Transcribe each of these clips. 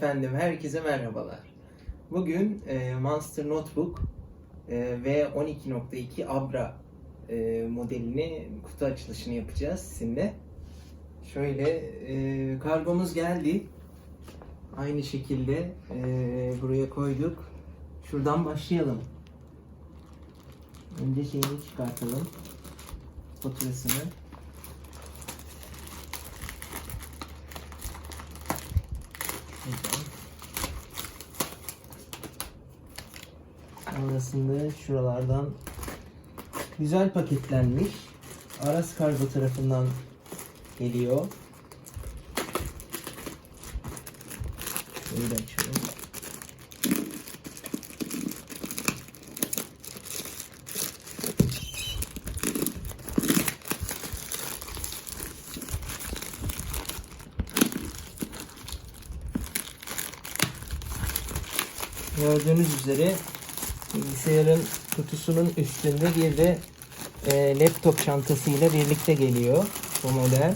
Efendim herkese merhabalar. Bugün e, Monster Notebook e, V12.2 Abra e, modelini kutu açılışını yapacağız sizinle. Şöyle e, kargomuz geldi. Aynı şekilde e, buraya koyduk. Şuradan başlayalım. Önce şeyini çıkartalım. Faturasını. Sonrasında şuralardan güzel paketlenmiş. Aras Kargo tarafından geliyor. Şöyle açalım. Gördüğünüz üzere bilgisayarın kutusunun üstünde bir de e, laptop çantasıyla birlikte geliyor bu model.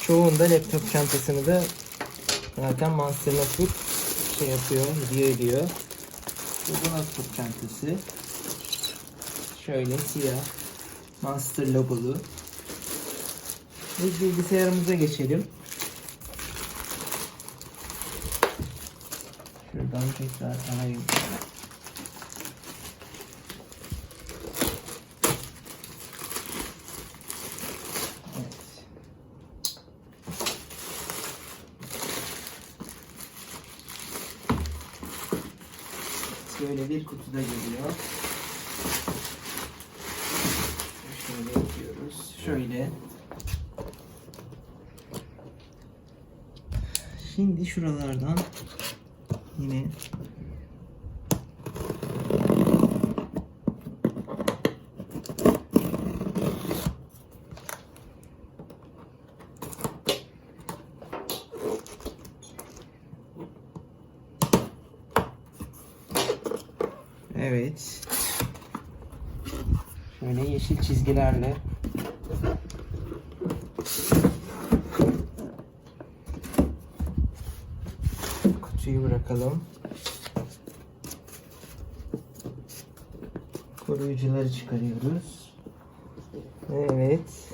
Çoğunda laptop çantasını da zaten Monster Notebook şey yapıyor, hediye ediyor. Bu da laptop çantası. Şöyle siyah Monster logolu. Biz bilgisayarımıza geçelim. Şuradan tekrar. Evet. Böyle bir kutuda geliyor. Şöyle yapıyoruz. Şöyle. Şimdi şuralardan yine Evet. Şöyle yeşil çizgilerle bırakalım. Koruyucuları çıkarıyoruz. Evet.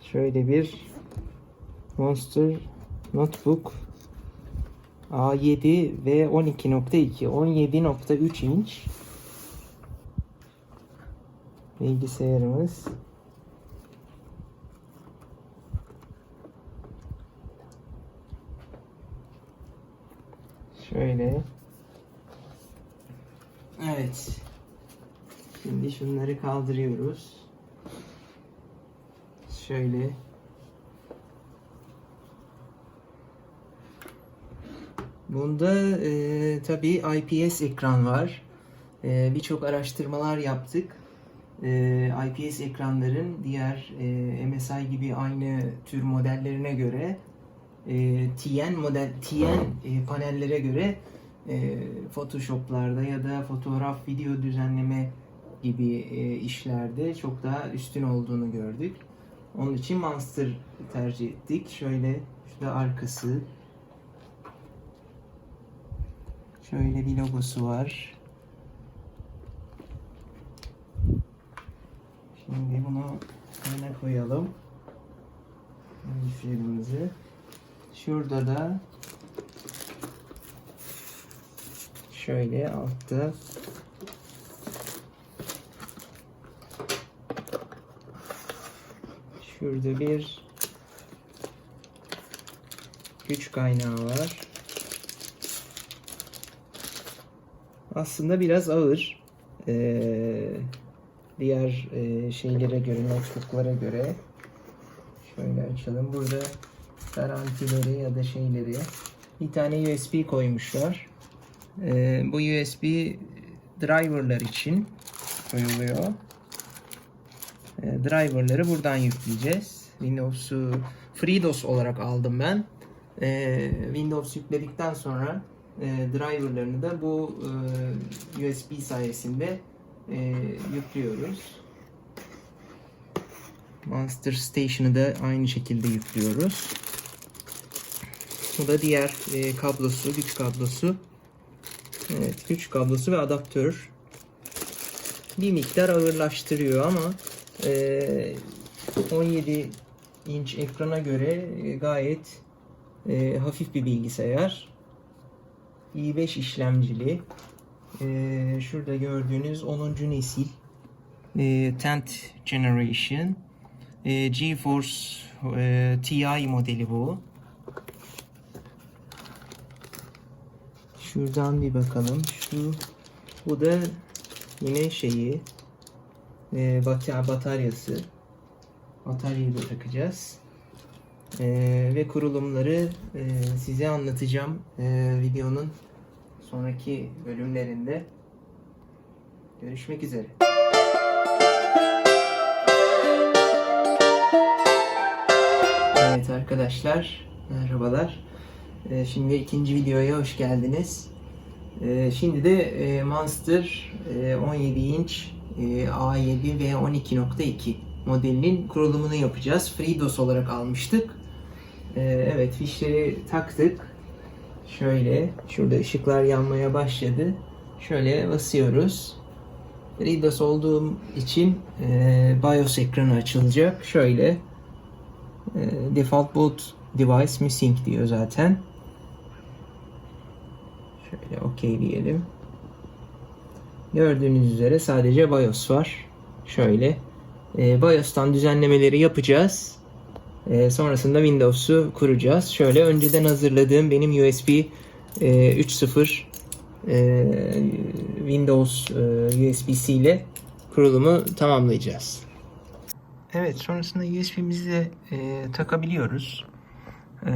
Şöyle bir Monster Notebook A7 ve 12.2 17.3 inç bilgisayarımız. Şöyle. Evet. Şimdi şunları kaldırıyoruz. Şöyle. Bunda e, tabii IPS ekran var. E, Birçok araştırmalar yaptık. E, IPS ekranların diğer e, MSI gibi aynı tür modellerine göre e, TN model TN e, panellere göre e, Photoshop'larda ya da fotoğraf video düzenleme gibi e, işlerde çok daha üstün olduğunu gördük. Onun için Monster tercih ettik. Şöyle şurada arkası Şöyle bir logosu var. Şimdi bunu öne koyalım. Bilgisayarımızı. Şurada da şöyle altta şurada bir güç kaynağı var. Aslında biraz ağır. Ee, diğer e, şeylere göre, notebooklara göre. Şöyle açalım. Burada garantileri ya da şeyleri. Bir tane USB koymuşlar. Ee, bu USB driverlar için koyuluyor. Ee, driverları buradan yükleyeceğiz. Windows'u FreeDOS olarak aldım ben. Ee, Windows yükledikten sonra e, driverlarını da bu e, USB sayesinde e, yüklüyoruz. Monster Station'ı da aynı şekilde yüklüyoruz. Bu da diğer e, kablosu, güç kablosu. Evet, güç kablosu ve adaptör. Bir miktar ağırlaştırıyor ama e, 17 inç ekrana göre e, gayet e, hafif bir bilgisayar. i5 işlemcili. E, şurada gördüğünüz 10. nesil e, 10th generation e, GeForce e, TI modeli bu. Şuradan bir bakalım. Şu bu da yine şeyi e, bata- bataryası. Bataryayı bırakacağız. E, ve kurulumları e, size anlatacağım e, videonun sonraki bölümlerinde. Görüşmek üzere. Evet arkadaşlar, merhabalar. Ee, Şimdi ikinci videoya hoş geldiniz. Ee, Şimdi de e, Monster e, 17 inç e, A7 ve 12.2 modelinin kurulumunu yapacağız. FreeDOS olarak almıştık. Ee, Evet fişleri taktık. Şöyle, şurada ışıklar yanmaya başladı. Şöyle basıyoruz. FreeDOS olduğum için e, BIOS ekranı açılacak. Şöyle e, default boot device missing diyor zaten. Şöyle OK diyelim. Gördüğünüz üzere sadece BIOS var. şöyle. E, BIOS'tan düzenlemeleri yapacağız. E, sonrasında Windows'u kuracağız. Şöyle önceden hazırladığım benim USB e, 3.0 e, Windows e, USB-C ile kurulumu tamamlayacağız. Evet sonrasında USB'mizi e, takabiliyoruz. E,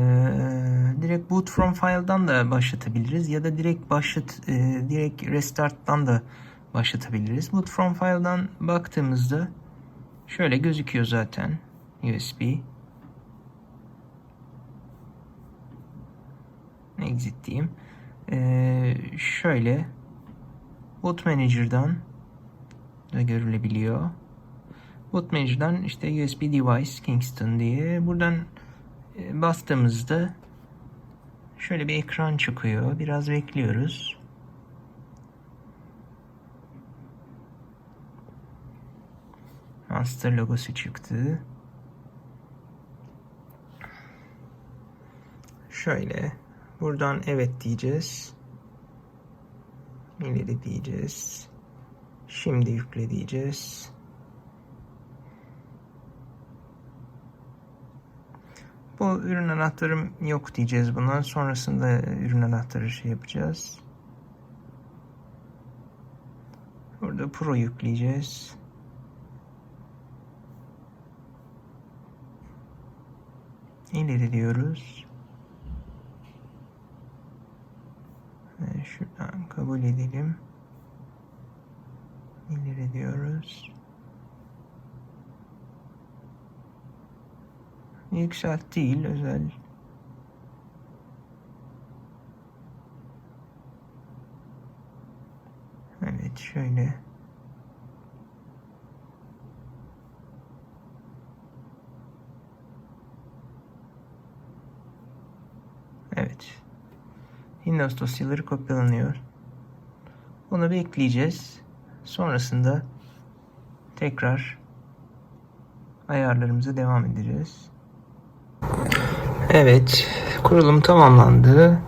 direkt boot from file'dan da başlatabiliriz ya da direkt başlat e, direkt restart'tan da başlatabiliriz. Boot from file'dan baktığımızda şöyle gözüküyor zaten USB. Exit diyeyim. E, şöyle boot manager'dan da görülebiliyor. Boot Manager'dan işte USB Device Kingston diye buradan bastığımızda şöyle bir ekran çıkıyor. Biraz bekliyoruz. Monster logosu çıktı. Şöyle buradan evet diyeceğiz. İleri diyeceğiz. Şimdi yükle diyeceğiz. Bu ürün anahtarım yok diyeceğiz bundan. Sonrasında ürün anahtarı şey yapacağız. Burada Pro yükleyeceğiz. İleri diyoruz. Şuradan kabul edelim. İleri diyoruz. Yükselt değil özel. Evet şöyle. Evet. Windows dosyaları kopyalanıyor. Bunu bekleyeceğiz. Sonrasında tekrar ayarlarımıza devam edeceğiz. Evet, kurulum tamamlandı.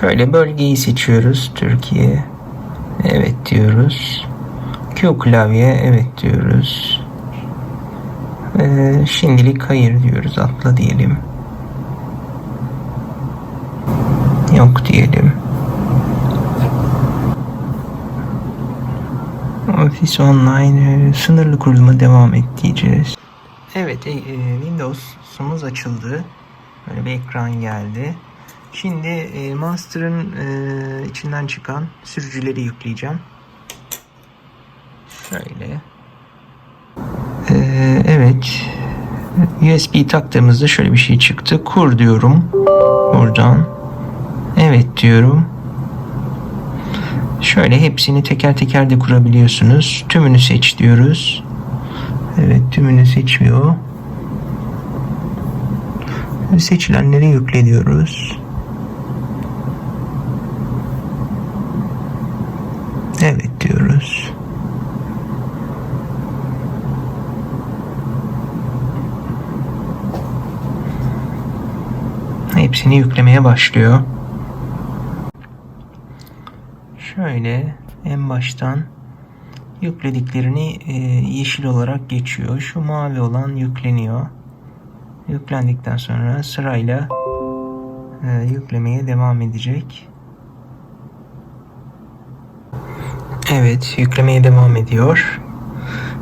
Şöyle bölgeyi seçiyoruz. Türkiye. Evet diyoruz. Q klavye evet diyoruz. Ee, şimdilik hayır diyoruz. Atla diyelim. Yok diyelim. Office Online e, sınırlı kuruluma devam et diyeceğiz. Evet, e, e, Windows'umuz açıldı. Böyle bir ekran geldi. Şimdi e, Monster'ın e, içinden çıkan sürücüleri yükleyeceğim. Şöyle. E, evet. USB taktığımızda şöyle bir şey çıktı. Kur diyorum. Buradan. Evet diyorum. Şöyle hepsini teker teker de kurabiliyorsunuz. Tümünü seç diyoruz. Evet tümünü seçiyor. Seçilenleri yükle diyoruz. Evet diyoruz. Hepsini yüklemeye başlıyor. Şöyle en baştan yüklediklerini e, yeşil olarak geçiyor. Şu mavi olan yükleniyor. Yüklendikten sonra sırayla e, yüklemeye devam edecek. Evet, yüklemeye devam ediyor.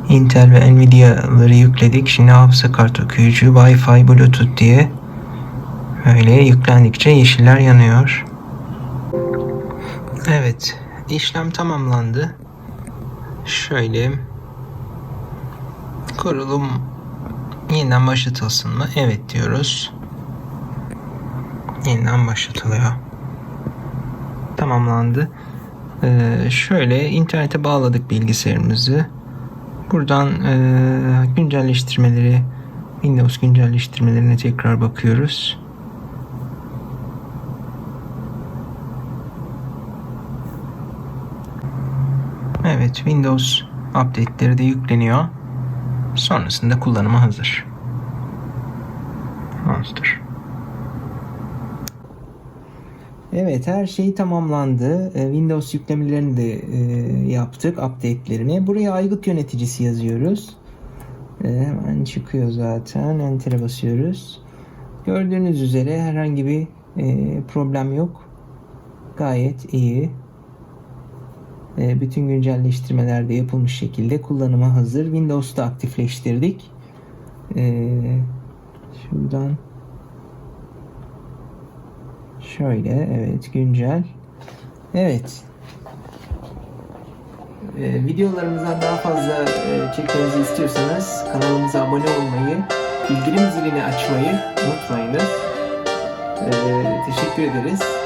Intel ve Nvidia'ları yükledik. Şimdi hafıza kart okuyucu, Wi-Fi, Bluetooth diye öyle yüklendikçe yeşiller yanıyor. Evet, işlem tamamlandı. Şöyle kurulum yeniden başlatılsın mı? Evet diyoruz. Yeniden başlatılıyor. Tamamlandı. Ee, şöyle internete bağladık bilgisayarımızı. Buradan e, güncelleştirmeleri Windows güncelleştirmelerine tekrar bakıyoruz. Evet, Windows update'leri de yükleniyor. Sonrasında kullanıma hazır. Monster. Evet, her şey tamamlandı. Ee, Windows yüklemelerini de e, yaptık, update'lerini. Buraya aygıt yöneticisi yazıyoruz. Ee, hemen çıkıyor zaten. Enter'e basıyoruz. Gördüğünüz üzere herhangi bir e, problem yok. Gayet iyi. E, bütün güncelleştirmeler de yapılmış şekilde kullanıma hazır. Windows'ta aktifleştirdik. E, şuradan şöyle evet güncel. Evet. E, videolarımızdan daha fazla e, çekmemizi istiyorsanız kanalımıza abone olmayı, bildirim zilini açmayı unutmayınız. E, teşekkür ederiz.